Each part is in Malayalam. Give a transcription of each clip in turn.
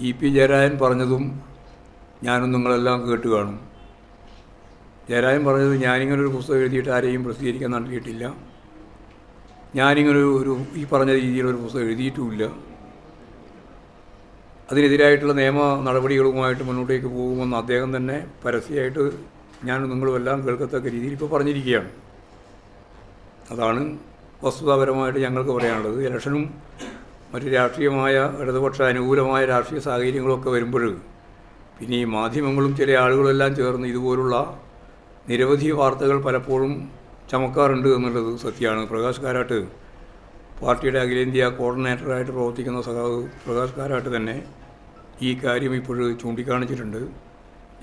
ഇ പി ജയരാജൻ പറഞ്ഞതും ഞാനും നിങ്ങളെല്ലാം കേട്ട് കാണും. ജയരാജൻ പറഞ്ഞത് ഞാനിങ്ങനെ ഒരു പുസ്തകം എഴുതിയിട്ട് ആരെയും പ്രസിദ്ധീകരിക്കാൻ നടത്തിയിട്ടില്ല. ഞാനിങ്ങനെ ഒരു ഈ പറഞ്ഞ രീതിയിലൊരു പുസ്തകം എഴുതിയിട്ടുമില്ല. അതിനെതിരായിട്ടുള്ള നിയമ നടപടികളുമായിട്ട് മുന്നോട്ടേക്ക് പോകുമെന്ന് അദ്ദേഹം തന്നെ പരസ്യമായിട്ട് ഞാൻ നിങ്ങളും എല്ലാം കേൾക്കത്തക്ക രീതിയിൽ ഇപ്പോൾ പറഞ്ഞിരിക്കുകയാണ്. അതാണ് വസ്തുതാപരമായിട്ട് ഞങ്ങൾക്ക് പറയാനുള്ളത്. ഇലക്ഷനും മറ്റ് രാഷ്ട്രീയമായ ഇടതുപക്ഷ അനുകൂലമായ രാഷ്ട്രീയ സാഹചര്യങ്ങളൊക്കെ വരുമ്പോൾ പിന്നെ ഈ മാധ്യമങ്ങളും ചില ആളുകളെല്ലാം ചേർന്ന് ഇതുപോലുള്ള നിരവധി വാർത്തകൾ പലപ്പോഴും ചമക്കാറുണ്ട് എന്നുള്ളത് സത്യമാണ്. പ്രകാശ് കാരാട്ട് പാർട്ടിയുടെ അഖിലേന്ത്യാ കോർഡിനേറ്ററായിട്ട് പ്രവർത്തിക്കുന്ന സഖാവ് പ്രകാശ് കാരാട്ട് തന്നെ ഈ കാര്യം ഇപ്പോൾ ചൂണ്ടിക്കാണിച്ചിട്ടുണ്ട്.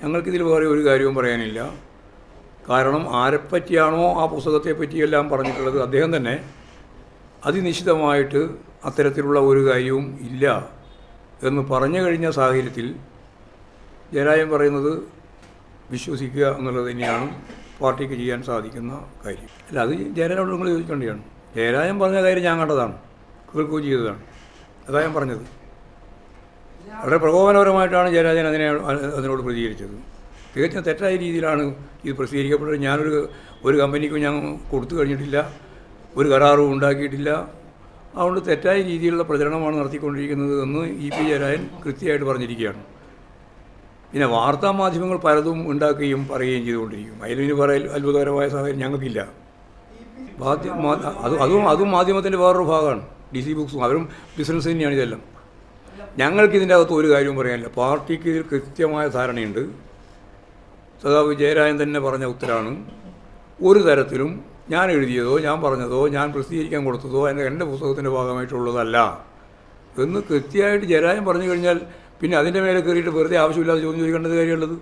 ഞങ്ങൾക്കിതിൽ വേറെ ഒരു കാര്യവും പറയാനില്ല. കാരണം ആരെപ്പറ്റിയാണോ ആ പുസ്തകത്തെ പറ്റിയെല്ലാം പറഞ്ഞിട്ടുള്ളത് അദ്ദേഹം തന്നെ അതിനിശ്ചിതമായിട്ട് അത്തരത്തിലുള്ള ഒരു കാര്യവും ഇല്ല എന്ന് പറഞ്ഞു കഴിഞ്ഞ സാഹചര്യത്തിൽ ജയരാജൻ പറയുന്നത് വിശ്വസിക്കുക എന്നുള്ളത് തന്നെയാണ് പാർട്ടിക്ക് ചെയ്യാൻ സാധിക്കുന്ന കാര്യം. അല്ല അത് ജയരാജനോട് നിങ്ങൾ ചോദിക്കേണ്ടതാണ്. ജയരാജൻ പറഞ്ഞ കാര്യം ഞാൻ കണ്ടതാണ്. കേൾക്കുകയും ചെയ്തതാണ്. അതാ ഞാൻ പറഞ്ഞത്. വളരെ പ്രകോപനപരമായിട്ടാണ് ജയരാജൻ അതിനെ അതിനോട് പ്രതികരിച്ചത്. തികച്ചും തെറ്റായ രീതിയിലാണ് ഇത് പ്രസിദ്ധീകരിക്കപ്പെട്ടത്. ഞാനൊരു ഒരു കമ്പനിക്കും ഞാൻ കൊടുത്തു കഴിഞ്ഞിട്ടില്ല. ഒരു കരാറും ഉണ്ടാക്കിയിട്ടില്ല. അതുകൊണ്ട് തെറ്റായ രീതിയിലുള്ള പ്രചരണമാണ് നടത്തിക്കൊണ്ടിരിക്കുന്നത് എന്ന് ഇ പി ജയരാജൻ കൃത്യമായിട്ട് പറഞ്ഞിരിക്കുകയാണ്. പിന്നെ വാർത്താ മാധ്യമങ്ങൾ പലതും ഉണ്ടാക്കുകയും പറയുകയും ചെയ്തുകൊണ്ടിരിക്കും. അതിലിന് പറയൽ അത്ഭുതകരമായ സാഹചര്യം ഞങ്ങൾക്കില്ല. അത് അതും അതും മാധ്യമത്തിന്റെ വേറൊരു ഭാഗമാണ്. ഡി സി ബുക്സും അവരും ബിസിനസ് തന്നെയാണ് ഇതെല്ലാം. ഞങ്ങൾക്ക് ഇതിന്റെ അകത്ത് ഒരു കാര്യവും പറയാനില്ല. പാർട്ടിക്ക് ഇതിൽ കൃത്യമായ ധാരണയുണ്ട്. സഖാവ് ജയരാജൻ തന്നെ പറഞ്ഞ ഉത്തരാണ്. ഒരു തരത്തിലും ഞാൻ എഴുതിയതോ ഞാൻ പറഞ്ഞതോ ഞാൻ പ്രസിദ്ധീകരിക്കാൻ കൊടുത്തതോ എന്റെ എന്റെ പുസ്തകത്തിന്റെ ഭാഗമായിട്ടുള്ളതല്ല. എന്ന് കൃത്യമായിട്ട് ജരായം പറഞ്ഞു കഴിഞ്ഞാൽ പിന്നെ അതിന്റെ മേലെ കയറിയിട്ട് വെറുതെ ആവശ്യമില്ലാതെ ചോദ്യം ചോദിക്കേണ്ടത് കാര്യമുള്ളത്?